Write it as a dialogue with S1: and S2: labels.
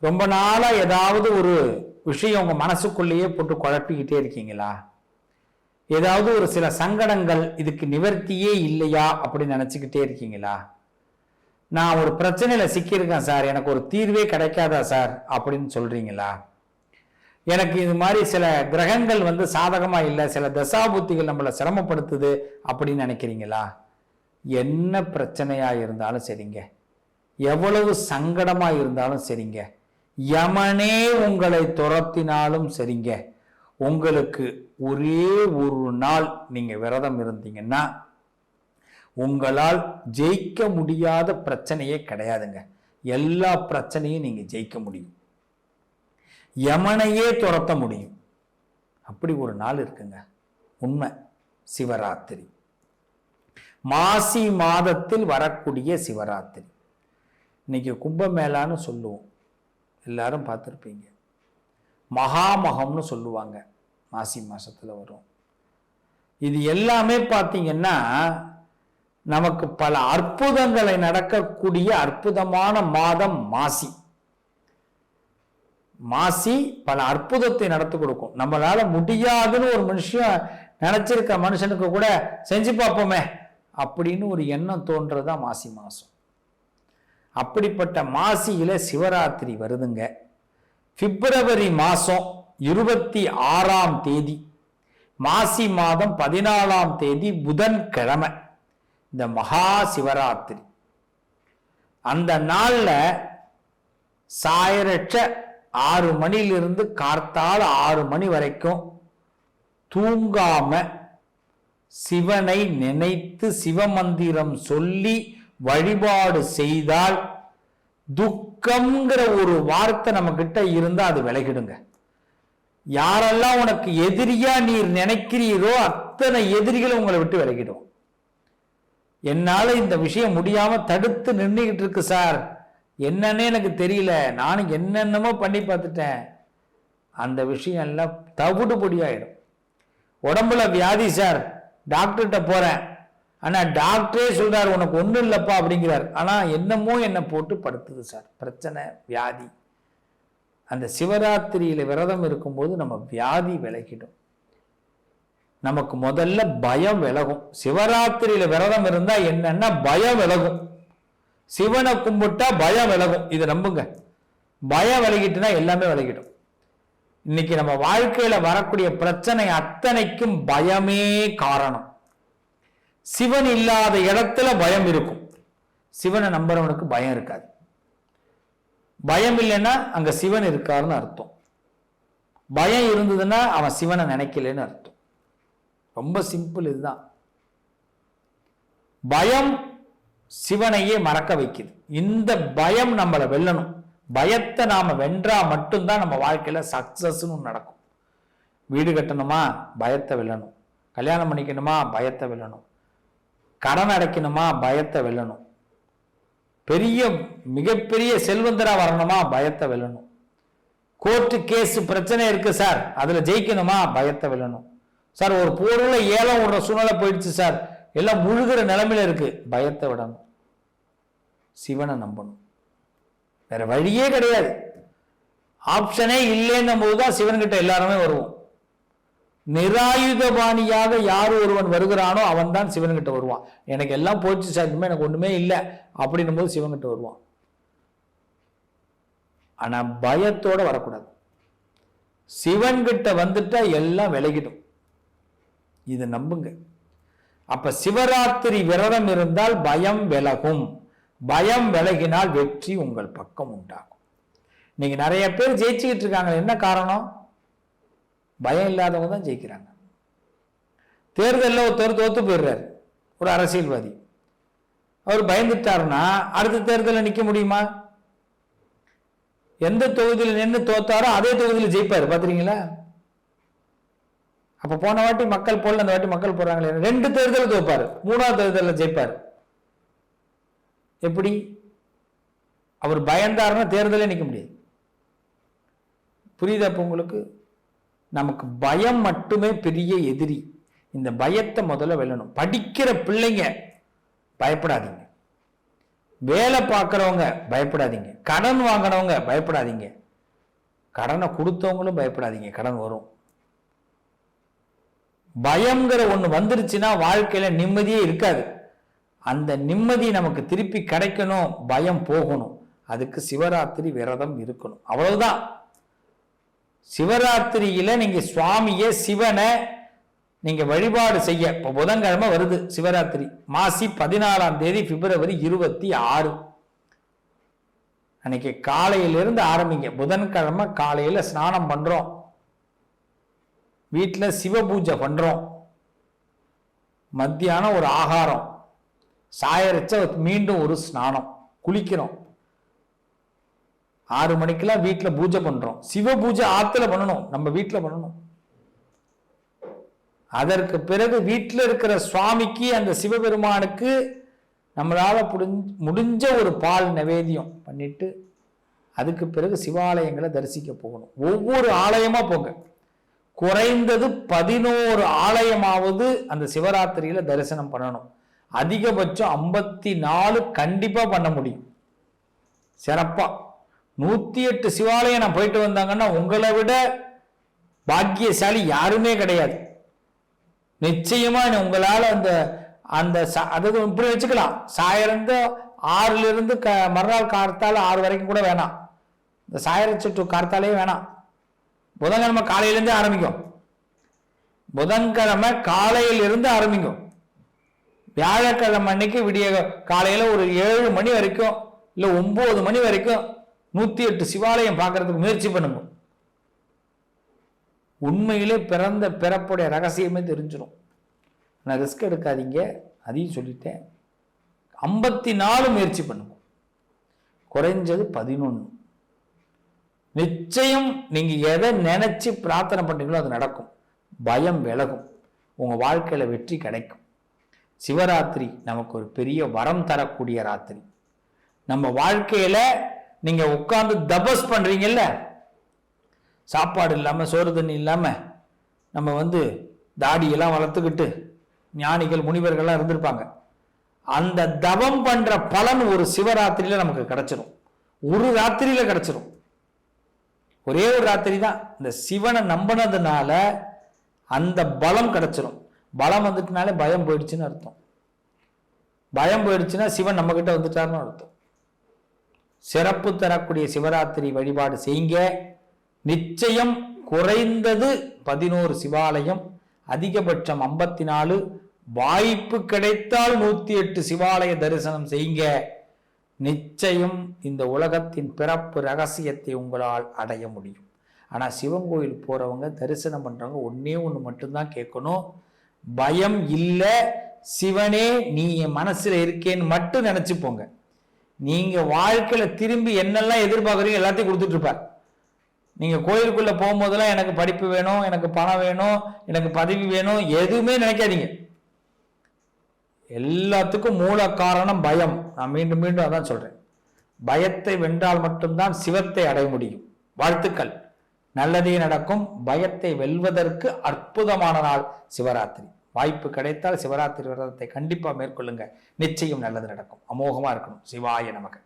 S1: ரொம்ப நாளா ஏதாவது ஒரு விஷயம் உங்க மனசுக்குள்ளேயே போட்டு குழப்பிக்கிட்டே இருக்கீங்களா? ஏதாவது ஒரு சில சங்கடங்கள் இதுக்கு நிவர்த்தியே இல்லையா அப்படின்னு நினச்சிக்கிட்டே இருக்கீங்களா? நான் ஒரு பிரச்சனையில் சிக்கியிருக்கேன் சார். எனக்கு ஒரு தீர்வே கிடைக்காதா சார் அப்படின்னு சொல்கிறீங்களா எனக்கு இது மாதிரி சில கிரகங்கள் வந்து சாதகமாக இல்லை சில தசாபுத்திகள் நம்மளை சிரமப்படுத்துது அப்படின்னு நினைக்கிறீங்களா? என்ன பிரச்சனையாக இருந்தாலும் சரிங்க. எவ்வளவு சங்கடமாக இருந்தாலும் சரிங்க. யமனே உங்களை துரத்தினாலும் சரிங்க. உங்களுக்கு ஒரே ஒரு நாள் நீங்க விரதம் இருந்தீங்கன்னா உங்களால் ஜெயிக்க முடியாத பிரச்சனையே கிடையாதுங்க. எல்லா பிரச்சனையும் நீங்க ஜெயிக்க முடியும். யமனையே துரத்த முடியும். அப்படி ஒரு நாள் இருக்குங்க. உண்மை. சிவராத்திரி. மாசி மாதத்தில் வரக்கூடிய சிவராத்திரி. இன்னைக்கு கும்பமேளான்னு சொல்லுவோம். எல்லாரும் பார்த்துருப்பீங்க. மகாமகம்னு சொல்லுவாங்க. மாசி மாசத்துல வரும். இது எல்லாமே பார்த்தீங்கன்னா நமக்கு பல அற்புதங்களை நடக்கக்கூடிய அற்புதமான மாதம் மாசி. மாசி பல அற்புதத்தை நடத்தி கொடுக்கும். நம்மளால முடியாதுன்னு ஒரு மனுஷன் நினைச்சிருக்க மனுஷனுக்கு கூட செஞ்சு பார்ப்போமே அப்படின்னு ஒரு எண்ணம் தோன்றதுதான் மாசி மாசம். அப்படிப்பட்ட மாசியில சிவராத்திரி வருதுங்க. பிப்ரவரி மாதம் இருபத்தி ஆறாம் தேதி மாசி மாதம் பதினாலாம் தேதி புதன்கிழமை இந்த மகா சிவராத்திரி. அந்த நாளில் சாயரட்ச ஆறு மணிலிருந்து கார்த்தால் ஆறு மணி வரைக்கும் தூங்காம சிவனை நினைத்து சிவமந்திரம் சொல்லி வழிபாடு செய்தால் துக்கம்ங்கிற ஒரு வார்த்தை நம்ம கிட்ட இருந்தா அது விலகிடுங்க. யாரெல்லாம் உனக்கு எதிரியா நீர் நினைக்கிறீரோ அத்தனை எதிரிகளும் உங்களை விட்டு விலகிடும். என்னால இந்த விஷயம் முடியாம தடுத்து நின்றுகிட்டு இருக்கு சார். என்னன்னே எனக்கு தெரியல. நானும் என்னென்னமோ பண்ணி பார்த்துட்டேன். அந்த விஷயம் எல்லாம் தவிடு பொடியாயிடும் உடம்புல வியாதி சார். டாக்டர்கிட்ட போறேன். ஆனால் டாக்டரே சொல்கிறார் உனக்கு ஒன்றும் இல்லைப்பா அப்படிங்கிறார். ஆனால் என்னமோ என்னை போட்டு படுத்துது சார். பிரச்சனை வியாதி. அந்த சிவராத்திரியில் விரதம் இருக்கும்போது நம்ம வியாதி விலகிடும். நமக்கு முதல்ல பயம் விலகும். சிவராத்திரியில் விரதம் இருந்தால் என்னன்னா பயம் விலகும். சிவனை கும்பிட்டா பயம் விலகும். இதை நம்புங்க. பயம் விலகிட்டுனா எல்லாமே விலகிடும். இன்னைக்கு நம்ம வாழ்க்கையில் வரக்கூடிய பிரச்சனை அத்தனைக்கும் பயமே காரணம். சிவன் இல்லாத இடத்துல பயம் இருக்கும். சிவனை நம்புறவனுக்கு பயம் இருக்காது. பயம் இல்லைன்னா அங்க சிவன் இருக்காருன்னு அர்த்தம். பயம் இருந்ததுன்னா அவன் சிவனை நினைக்கலன்னு அர்த்தம். ரொம்ப சிம்பிள் இதுதான். பயம் சிவனையே மறக்க வைக்குது. இந்த பயம் நம்மளை வெல்லணும். பயத்தை நாம வென்றா மட்டும்தான் நம்ம வாழ்க்கையில சக்சஸ்னு நடக்கும். வீடு கட்டணுமா? பயத்தை வெல்லணும். கல்யாணம் பண்ணிக்கணுமா? பயத்தை வெல்லணும். கடன் அடைக்கணுமா? பயத்தை வெல்லணும். பெரிய மிகப்பெரிய செல்வந்தரா வரணுமா? பயத்தை வெல்லணும். கோர்ட்டு கேஸ் பிரச்சனை இருக்கு சார். அதுல ஜெயிக்கணுமா? பயத்தை வெல்லணும். சார் ஒரு பொருளை ஏலம் விடுற சூழ்நிலை போயிடுச்சு சார். எல்லாம் முழுகிற நிலைமையில இருக்கு. பயத்தை விடணும். சிவனை நம்பணும். வேற வழியே கிடையாது. ஆப்ஷனே இல்லைன்னும் போதுதான் சிவன்கிட்ட எல்லாருமே வருவோம். நிராயுதபாணியாக யார் ஒருவன் வருகிறானோ அவன் தான் சிவன்கிட்ட வருவான். எனக்கு எல்லாம் போச்சு சார் இனிமேல் எனக்கு ஒன்றுமே இல்லை அப்படின்னும் போது சிவன்கிட்ட வருவான். ஆனால் பயத்தோடு வரக்கூடாது. சிவன்கிட்ட வந்துட்டா எல்லாம் விலகிடும். இதை நம்புங்க. அப்ப சிவராத்திரி விரதம் இருந்தால் பயம் விலகும். பயம் விலகினால் வெற்றி உங்கள் பக்கம் உண்டாகும். நீங்கள் நிறைய பேர் ஜெயிச்சுக்கிட்டு இருக்காங்க என்ன காரணம்? பயம் இல்லாதவங்க தான் ஜெயிக்கிறாங்க. தேர்தலில் ஒருத்தர் தோத்து போயிடுறாரு. ஒரு அரசியல்வாதி. அவர் பயந்துட்டாருன்னா அடுத்த தேர்தலில் நிற்க முடியுமா? எந்த தொகுதியில் நின்று தோத்தாரோ அதே தொகுதியில் ஜெயிப்பார். பார்த்துறீங்களா அப்போ போன வாட்டி மக்கள் போடல அந்த வாட்டி மக்கள் போடுறாங்களே. ரெண்டு தேர்தல் தோப்பார். மூணாவது தேர்தலில் ஜெயிப்பார். எப்படி? அவர் பயந்தாருன்னா தேர்தலே நிற்க முடியாது. புரியுதா அப்போ உங்களுக்கு? நமக்கு பயம் மட்டுமே பெரிய எதிரி. இந்த பயத்தை முதல்ல வெல்லணும். படிக்கிற பிள்ளைங்க பயப்படாதீங்க. வேலை பார்க்குறவங்க பயப்படாதீங்க. கடன் வாங்கினவங்க பயப்படாதீங்க. கடனை கொடுத்தவங்களும் பயப்படாதீங்க. கடன் வரும். பயங்கிற ஒன்று வந்துருச்சுன்னா வாழ்க்கையில் நிம்மதியே இருக்காது. அந்த நிம்மதி நமக்கு திருப்பி கிடைக்கணும். பயம் போகணும். அதுக்கு சிவராத்திரி விரதம் இருக்கணும். அவ்வளவுதான். சிவராத்திரியில் நீங்கள் சுவாமியை சிவனை நீங்கள் வழிபாடு செய்ய. இப்போ புதன்கிழமை வருது சிவராத்திரி. மாசி பதினாலாம் தேதி பிப்ரவரி இருபத்தி ஆறு. அன்னைக்கு காலையிலிருந்து ஆரம்பிங்க. புதன்கிழமை காலையில் ஸ்நானம் பண்ணுறோம் வீட்டில் சிவ பூஜை பண்ணுறோம் மத்தியானம் ஒரு ஆகாரம். சாயரிச்ச மீண்டும் ஒரு ஸ்நானம். குளிக்கிறோம். ஆறு மணிக்கெல்லாம் வீட்டில் பூஜை பண்ணுறோம் சிவ பூஜை ஆற்றுல பண்ணணும். நம்ம வீட்டில் பண்ணணும். அதற்கு பிறகு வீட்டில் இருக்கிற சுவாமிக்கு அந்த சிவபெருமானுக்கு நம்மளால் புடிஞ்ச முடிஞ்ச ஒரு பால் நிவேதியம் பண்ணிட்டு அதுக்கு பிறகு சிவாலயங்களை தரிசிக்க போகணும். ஒவ்வொரு ஆலயமாக போங்க. குறைந்தது பதினோரு ஆலயமாவது அந்த சிவராத்திரியில் தரிசனம் பண்ணணும். அதிகபட்சம் ஐம்பத்தி நாலு கண்டிப்பாக பண்ண முடியும். சிறப்பாக நூத்தி எட்டு சிவாலயம் நான் போயிட்டு வந்தாங்கன்னா உங்களை விட பாக்கியசாலி யாருமே கிடையாது. நிச்சயமா உங்களால அந்த அந்த அதாவது இப்படி வச்சுக்கலாம். சாயிரந்து ஆறுல இருந்து க மறுநாள் கார்த்தால ஆறு வரைக்கும் கூட வேணாம். இந்த சாயரச்சு டு கார்த்தாலே வேணாம். புதன்கிழமை காலையிலேருந்தே ஆரம்பிக்கும். புதன்கிழமை காலையிலிருந்து ஆரம்பிக்கும். வியாழக்கிழமை அன்னைக்கு விடிய காலையில் ஒரு ஏழு மணி வரைக்கும் இல்லை ஒம்பது மணி வரைக்கும் நூத்தி எட்டு சிவாலயம் பார்க்கறதுக்கு முயற்சி பண்ணுங்க. உண்மையிலே பிறந்த பிறப்புடைய ரகசியமே தெரிஞ்சிடும் நான் ரிஸ்க் எடுக்காதீங்க. அதையும் சொல்லிட்டேன். ஐம்பத்தி நாலு முயற்சி பண்ணுங்க. குறைஞ்சது பதினொன்று நிச்சயம் நீங்கள் எதை நினைச்சு பிரார்த்தனை பண்ணீங்களோ அது நடக்கும். பயம் விலகும். உங்கள் வாழ்க்கையில் வெற்றி கிடைக்கும். சிவராத்திரி நமக்கு ஒரு பெரிய வரம் தரக்கூடிய ராத்திரி. நம்ம வாழ்க்கையில நீங்க உட்கார்ந்து தபஸ் பண்றீங்கல்ல? சாப்பாடு இல்லாமல் சோறு தண்ணி இல்லாமல் நம்ம வந்து தாடியெல்லாம் வளர்த்துக்கிட்டு ஞானிகள் முனிவர்கள்லாம் இருந்திருப்பாங்க. அந்த தவம் பண்ற பலன் ஒரு சிவராத்திரியில நமக்கு கிடச்சிரும். ஒரு ராத்திரியில கிடச்சிரும். ஒரே ஒரு ராத்திரி தான். இந்த சிவனை நம்பினதுனால அந்த பலம் கிடச்சிரும். பலம் வந்துட்டுனாலே பயம் போயிடுச்சுன்னு அர்த்தம். பயம் போயிடுச்சுன்னா சிவன் நம்ம கிட்ட வந்துட்டாருன்னு அர்த்தம். சிறப்பு தரக்கூடிய சிவராத்திரி வழிபாடு செய்யுங்க. நிச்சயம் குறைந்தது பதினோரு சிவாலயம் அதிகபட்சம் ஐம்பத்தி நாலு வாய்ப்பு கிடைத்தால் நூத்தி எட்டு சிவாலய தரிசனம் செய்யுங்க. நிச்சயம் இந்த உலகத்தின் பிறப்பு ரகசியத்தை உங்களால் அடைய முடியும். ஆனால் சிவன் கோயில் போறவங்க தரிசனம் பண்றவங்க ஒன்னே ஒன்று மட்டும்தான் கேட்கணும். பயம் இல்லை சிவனே நீ என் மனசுல இருக்கேன்னு மட்டும் நினைச்சுப்போங்க. நீங்க வாழ்க்கையில திரும்பி என்னெல்லாம் எதிர்பார்க்குறீங்க எல்லாத்தையும் கொடுத்துட்டு இருப்பார். நீங்கள் கோயிலுக்குள்ளே போகும்போதெல்லாம் எனக்கு படிப்பு வேணும் எனக்கு பணம் வேணும் எனக்கு பதவி வேணும் எதுவுமே நினைக்காதீங்க. எல்லாத்துக்கும் மூல காரணம் பயம். நான் மீண்டும் மீண்டும் அதான் சொல்றேன். பயத்தை வென்றால் மட்டும்தான் சிவத்தை அடைய முடியும். வாழ்த்துக்கள். நல்லதே நடக்கும். பயத்தை வெல்வதற்கு அற்புதமான நாள் சிவராத்திரி. வாய்ப்பு கிடைத்தால் சிவராத்திரி விரதத்தை கண்டிப்பாக மேற்கொள்ளுங்க. நிச்சயம் நல்லது நடக்கும். அமோகமாக இருக்கணும். சிவாய நமக்கு